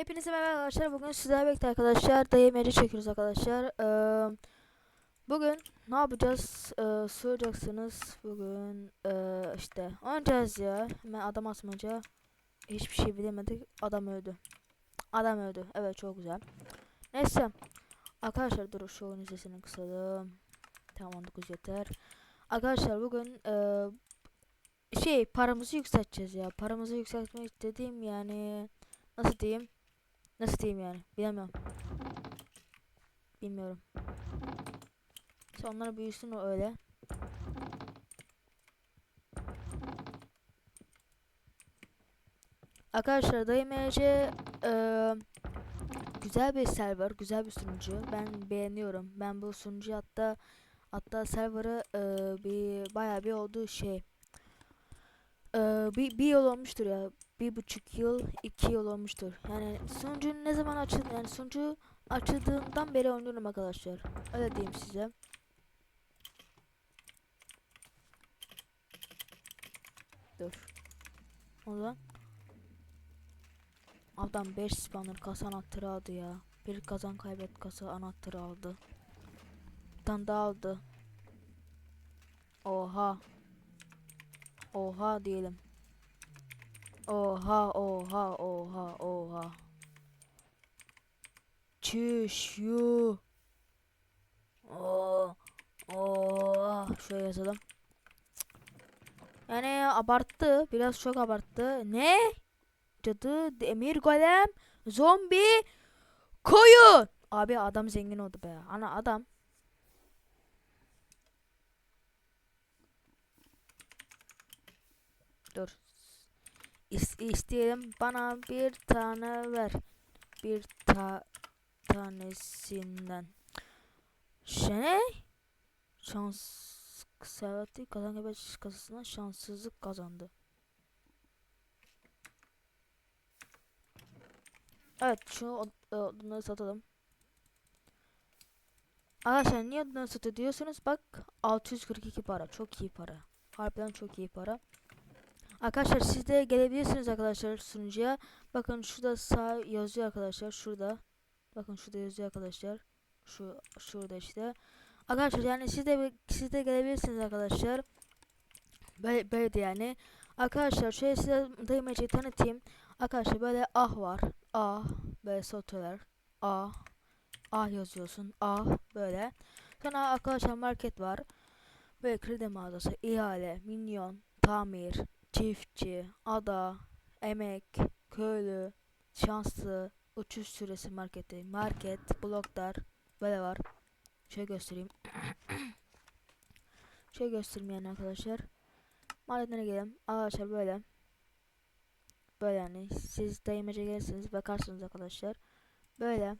Hepinize merhaba arkadaşlar. Bugün sizlerle birlikte arkadaşlar dayımacı çekiyoruz arkadaşlar. Ee, bugün ne yapacağız? Ee, soracaksınız. Bugün ee, işte oynayacağız ya. Hemen adam asmaca. Hiçbir şey bilemedik. Adam öldü. Adam öldü. Evet çok güzel. Neyse. Arkadaşlar dur şu oyun sesini kısalım. Tamam 19 yeter. Arkadaşlar bugün ee, şey paramızı yükselteceğiz ya. Paramızı yükseltmek dediğim yani nasıl diyeyim? Nasıl diyeyim yani? Bilemiyorum. Bilmiyorum. İşte onlar büyüsün o öyle. Arkadaşlar dayım MC eee, güzel bir server, güzel bir sunucu. Ben beğeniyorum. Ben bu sunucu hatta hatta serverı eee, bir bayağı bir olduğu şey. Eee, bir, bir yıl olmuştur ya bir buçuk yıl, iki yıl olmuştur. Yani sunucu ne zaman açıldı? Yani sunucu açıldığından beri oynuyorum arkadaşlar. Öyle diyeyim size. Dur. O zaman adam 5 spawner kasa anahtarı aldı ya. Bir kazan kaybet kasa anahtarı aldı. Bir tane daha aldı. Oha. Oha diyelim. Oha oha oha oha. Çüş yu. Oo. Oo. Şöyle yazalım. Yani abarttı. Biraz çok abarttı. Ne? Cadı, demir golem, zombi, koyun. Abi adam zengin oldu be. Ana adam. Dur. İs isteyelim bana bir tane ver. Bir ta tanesinden. Şey şans Serveti kazan gibi kasasına şanssızlık kazandı. Evet şu od- odunları satalım. Arkadaşlar niye odunları satıyor diyorsunuz bak 642 para çok iyi para. Harbiden çok iyi para. Arkadaşlar siz de gelebilirsiniz arkadaşlar sunucuya. Bakın şurada sağ yazıyor arkadaşlar. Şurada. Bakın şurada yazıyor arkadaşlar. Şu şurada işte. Arkadaşlar yani siz de siz de gelebilirsiniz arkadaşlar. Böyle, böyle de yani. Arkadaşlar şöyle size dayımacıyı tanıtayım. Arkadaşlar böyle ah var. Ah böyle sotolar. Ah. Ah yazıyorsun. Ah böyle. Sonra arkadaşlar market var. Böyle kredi mağazası, ihale, minyon, tamir, çiftçi, ada, emek, köylü, şanslı, uçuş süresi marketi, market, bloklar böyle var. Şöyle göstereyim. Şöyle göstereyim arkadaşlar. Mahalletlere gelelim. Arkadaşlar böyle. Böyle yani. Siz dayımaca gelirsiniz bakarsınız arkadaşlar. Böyle.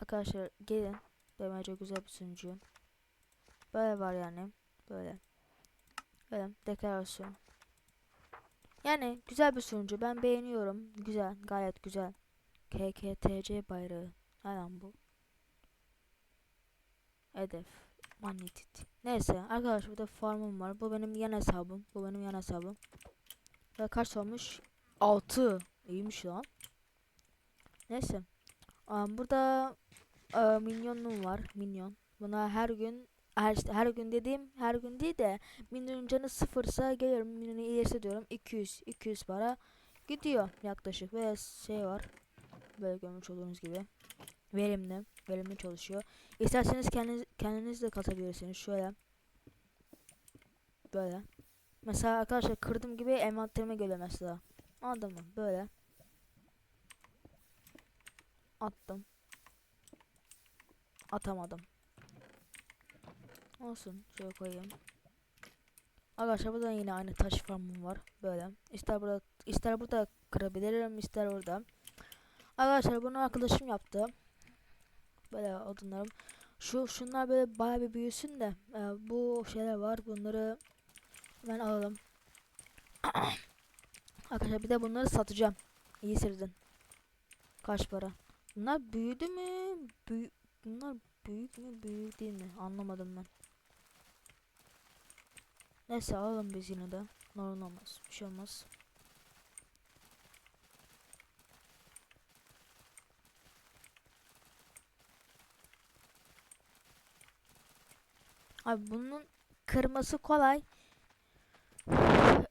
Arkadaşlar gelin. Dayımaca güzel bir sunucu. Böyle var yani. Böyle. Böyle deklarasyon. Yani güzel bir sunucu. Ben beğeniyorum. Güzel. Gayet güzel. KKTC bayrağı. Aynen bu. Hedef. Magnetit. Neyse arkadaşlar burada farmım var. Bu benim yan hesabım. Bu benim yan hesabım. Ve kaç olmuş? 6. İyiymiş lan. Neyse. Um, burada uh, minyonum var. Minyon. Buna her gün her, her gün dediğim her gün değil de minyonun canı sıfırsa geliyorum minyonu ilerisi diyorum 200 200 para gidiyor yaklaşık ve şey var böyle görmüş olduğunuz gibi verimli verimli çalışıyor. İsterseniz kendiniz kendiniz de katabilirsiniz şöyle böyle. Mesela arkadaşlar kırdım gibi envanterime göre mesela. Anladın mı? Böyle. Attım. Atamadım Olsun. Şöyle koyayım. Arkadaşlar burada yine aynı taş farmım var. Böyle. İster burada ister burada kırabilirim, ister orada. Arkadaşlar bunu arkadaşım yaptı. Böyle odunlarım. Şu şunlar böyle bayağı bir büyüsün de e, bu şeyler var. Bunları ben alalım. Arkadaşlar bir de bunları satacağım. İyi sırdın. Kaç para? Bunlar büyüdü mü? Büyü bunlar büyük mü büyük değil mi? Anlamadım ben. Neyse alalım biz yine de. Normal olmaz. Bir şey olmaz. Abi bunun kırması kolay.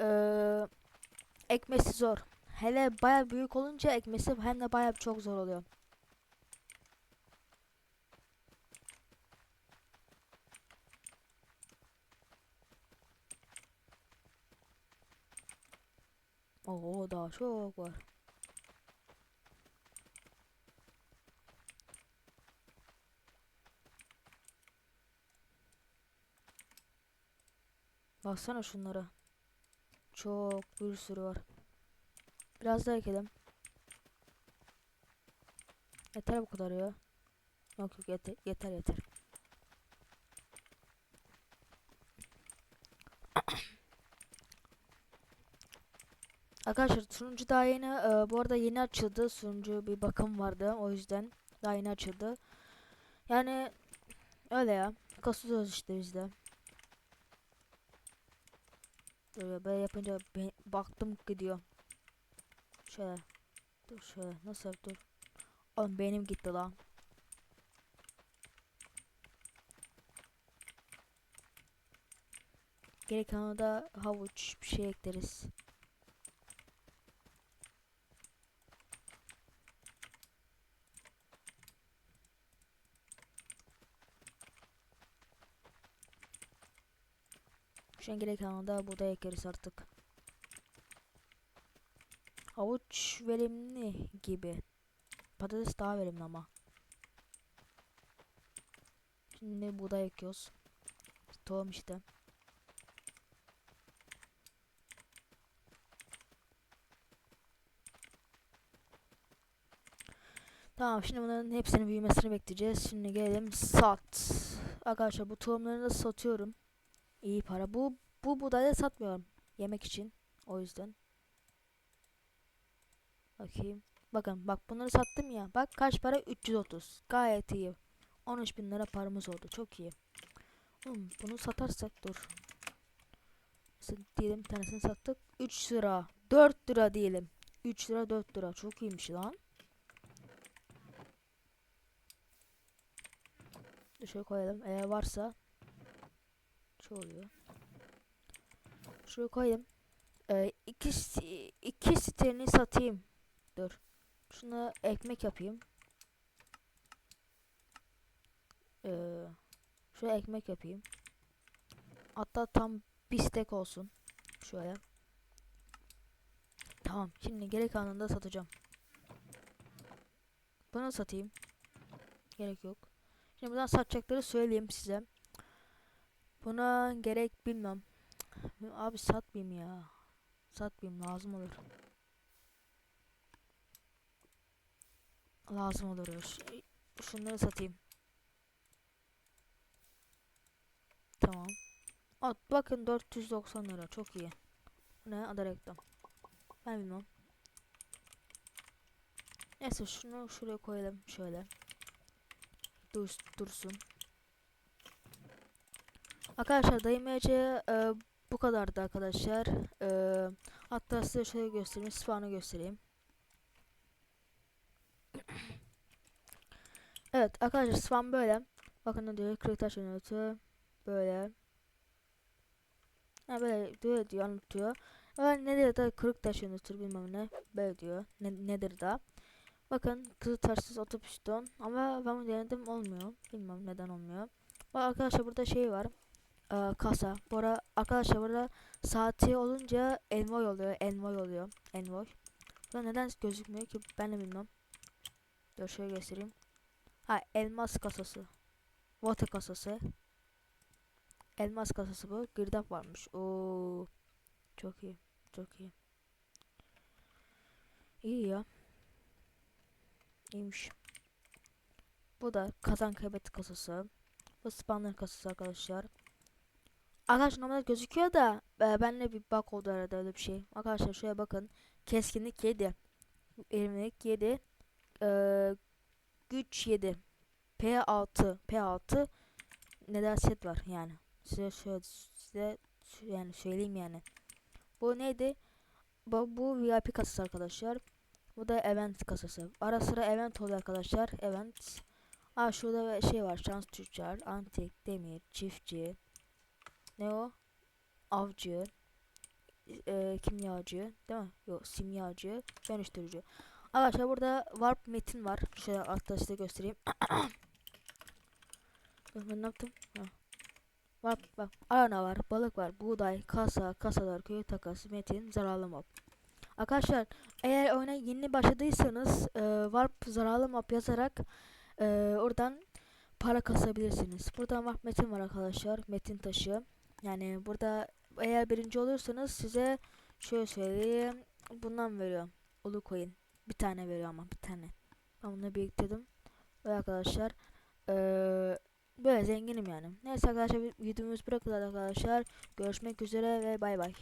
Ee, ekmesi zor. Hele baya büyük olunca ekmesi hem de baya çok zor oluyor. Oo daha çok var. Baksana şunlara. Çok bir sürü var. Biraz daha ekelim. Yeter bu kadar ya. Yok yok yeter yeter yeter. Arkadaşlar sunucu daha yeni e, bu arada yeni açıldı. Sunucu bir bakım vardı o yüzden daha yeni açıldı. Yani öyle ya. Kasıyoruz işte biz de. Böyle, böyle yapınca baktım gidiyor. Şöyle. Dur şöyle. Nasıl yap- dur. Oğlum benim gitti lan. Geri kalanı da havuç bir şey ekleriz. Şu an geri kalanı da buğday ekeriz artık. Havuç verimli gibi. Patates daha verimli ama. Şimdi buğday ekiyoruz. Tohum işte. Tamam şimdi bunların hepsinin büyümesini bekleyeceğiz. Şimdi gelelim sat. Arkadaşlar bu tohumları da satıyorum. İyi para. Bu bu buğdayı satmıyorum. Yemek için. O yüzden. Bakayım. Bakın bak bunları sattım ya. Bak kaç para? 330. Gayet iyi. 13 bin lira paramız oldu. Çok iyi. Oğlum bunu satarsak dur. Diyelim tanesini sattık. 3 lira. 4 lira diyelim. 3 lira 4 lira. Çok iyiymiş lan. Şöyle koyalım. Eğer varsa. Şu oluyor. Şuraya koyayım. Ee, iki, iki siterini satayım. Dur. Şuna ekmek yapayım. Ee, şöyle ekmek yapayım. Hatta tam bir olsun. Şöyle. Tamam. Şimdi geri kalanını da satacağım. Bunu satayım. Gerek yok. Şimdi buradan satacakları söyleyeyim size. Buna gerek bilmem. Abi satmayayım ya. Satmayayım lazım olur. Lazım olur. Şunları satayım. Tamam. At bakın 490 lira çok iyi. Ne adı reklam. Ben bilmem. Neyse şunu şuraya koyalım şöyle. Dur, dursun. Arkadaşlar dayımacı e, bu kadardı arkadaşlar. E, hatta size şöyle göstereyim. Spawn'ı göstereyim. evet arkadaşlar spawn böyle. Bakın ne diyor. Kırık taş yönetiyor. Böyle. Ha böyle diyor diyor anlatıyor. Ve nedir da kırık taş yönetiyor bilmem ne. Böyle diyor. Ne, nedir da. Bakın kızı taşsız otobüston. Ama ben denedim olmuyor. Bilmem neden olmuyor. Bak arkadaşlar burada şey var. Ee, kasa. Bu ara arkadaşlar burada saati olunca envoy oluyor. Envoy oluyor. Envoy. Burada neden gözükmüyor ki ben de bilmem. Dur şöyle göstereyim. Ha elmas kasası. Water kasası. Elmas kasası bu. Girdap varmış. Oo. Çok iyi. Çok iyi. İyi ya. İyiymiş. Bu da kazan kaybet kasası. Bu spawner kasası arkadaşlar. Arkadaşlar normalde gözüküyor da e, benle bir bak oldu arada öyle bir şey. Arkadaşlar şuraya bakın. Keskinlik 7. Erimlilik 7. E, güç 7. P6. P6. Neden set var yani. Size şöyle size yani söyleyeyim yani. Bu neydi? Bu, bu VIP kasası arkadaşlar. Bu da event kasası. Ara sıra event oluyor arkadaşlar. Event. Aa şurada şey var. Şans tüccar, antik, demir, çiftçi. Ne o? Avcı. E, kimyacı. Değil mi? Yok simyacı. Dönüştürücü. Arkadaşlar burada warp metin var. Şöyle size göstereyim. Ben ne yaptım? Ha. Warp bak. Arana var. Balık var. Buğday, kasa, kasalar, köy takası, metin, zararlı mob. Arkadaşlar eğer oyuna yeni başladıysanız e, warp zararlı mob yazarak e, oradan para kasabilirsiniz. Buradan warp metin var arkadaşlar. Metin taşı. Yani burada eğer birinci olursanız size şöyle söyleyeyim. Bundan veriyor. Ulu coin. Bir tane veriyor ama bir tane. Ben bunu biriktirdim. Ve arkadaşlar eee böyle zenginim yani. Neyse arkadaşlar videomuz bırakılır arkadaşlar. Görüşmek üzere ve bay bay.